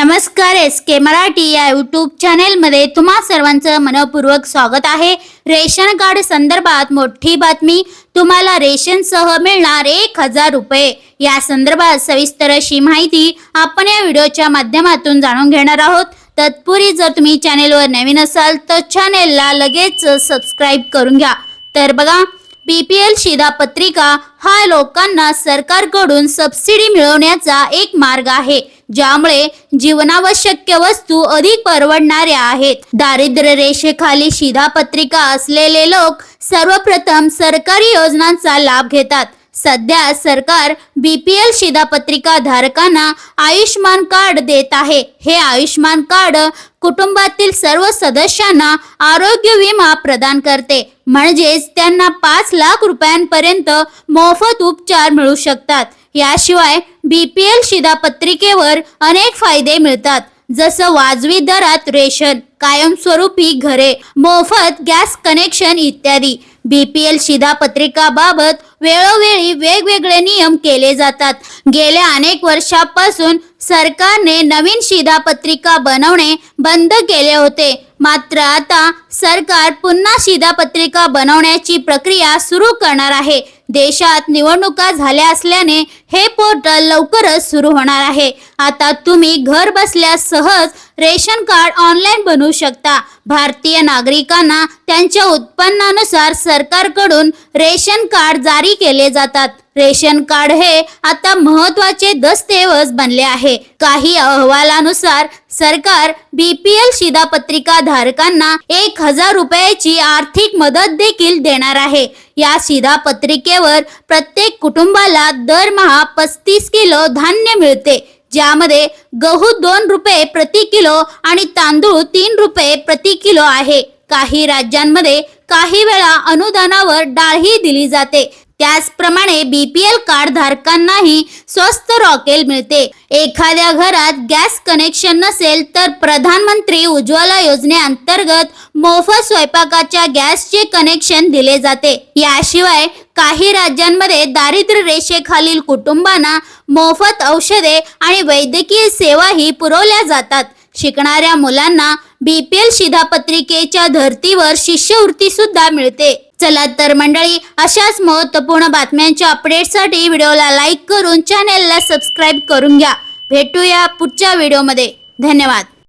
नमस्कार एस के मराठी या यूट्यूब चॅनेलमध्ये तुम्हा सर्वांचं मनपूर्वक स्वागत आहे. रेशन कार्ड संदर्भात मोठी बातमी तुम्हाला रेशनसह मिळणार एक हजार रुपये. या संदर्भात सविस्तर अशी माहिती आपण या व्हिडिओच्या माध्यमातून जाणून घेणार आहोत. तत्पूर्वी जर तुम्ही चॅनेलवर नवीन असाल तर चॅनेलला लगेच सबस्क्राईब करून घ्या. तर बघा बीपीएल शिधापत्रिका हा लोकांना सरकारकडून सबसिडी मिळवण्याचा एक मार्ग आहे. ज्यामुळे जीवनावश्यक वस्तू अधिक परवडणाऱ्या आहेत. दारिद्र्य रेषेखाली शिधापत्रिका असलेले लोक सर्वप्रथम सरकारी योजनांचा लाभ घेतात. सध्या सरकार बीपीएल शिधापत्रिका धारकांना आयुष्यमान कार्ड देत आहे. हे आयुष्यमान कार्ड कुटुंबातील सर्व सदस्यांना आरोग्य विमा प्रदान करते. म्हणजेच त्यांना पाच लाख रुपयांपर्यंत मोफत उपचार मिळू शकतात. याशिवाय बीपीएल शिधापत्रिकेवर अनेक फायदे मिळतात. जसं वाजवी दरात रेशन कायमस्वरूपी घरे मोफत गॅस कनेक्शन इत्यादी. बीपीएल शिधापत्रिकाबाबत वेळोवेळी वेगवेगळे नियम केले जातात. गेल्या अनेक वर्षापासून सरकारने नवीन शिधापत्रिका बनवणे बंद केले होते. मात्र आता सरकार पुन्हा शिधापत्रिका बनवण्याची प्रक्रिया सुरू करणार आहे. देशात निवडणुका झाल्या असल्याने हे पोर्टल लवकरच सुरू होणार आहे. आता तुम्ही घर बसल्या सहज रेशन कार्ड ऑनलाईन बनवू शकता. भारतीय नागरिकांना त्यांच्या उत्पन्नानुसार सरकारकडून रेशन कार्ड जारी केले जातात. रेशन कार्ड हे आता महत्त्वाचे दस्तऐवज बनले आहे. काही अहवालानुसार सरकार बीपीएल शिधापत्रिका धारकांना एक हजार रुपयाची आर्थिक मदत देखील देणार आहे. या शिधापत्रिकेवर प्रत्येक कुटुंबाला दरमहा पस्तीस किलो धान्य मिळते ज्यामध्ये गहू दोन रुपये प्रति किलो आणि तांदूळ तीन रुपये प्रति किलो आहे. काही राज्यांमध्ये काही वेळा अनुदानावर डाळही दिली जाते. त्याचप्रमाणे बीपीएल कार्ड धारकांनाही स्वस्त रॉकेल मिळते. एखाद्या घरात गॅस कनेक्शन नसेल तर प्रधानमंत्री उज्ज्वला योजनेअंतर्गत मोफत स्वयंपाकाच्या गॅसचे कनेक्शन दिले जाते. याशिवाय काही राज्यांमध्ये दारिद्र्य रेषेखालील कुटुंबांना मोफत औषधे आणि वैद्यकीय सेवाही पुरवल्या जातात. शिकणाऱ्या मुलांना बीपीएल शिधापत्रिकेच्या धर्तीवर शिष्यवृत्ती सुद्धा मिळते. चला तर मंडळी अशाच महत्त्वपूर्ण बातम्यांच्या अपडेटसाठी व्हिडिओला लाईक करून चॅनेलला सबस्क्राईब करून घ्या. भेटूया पुढच्या व्हिडिओमध्ये. धन्यवाद.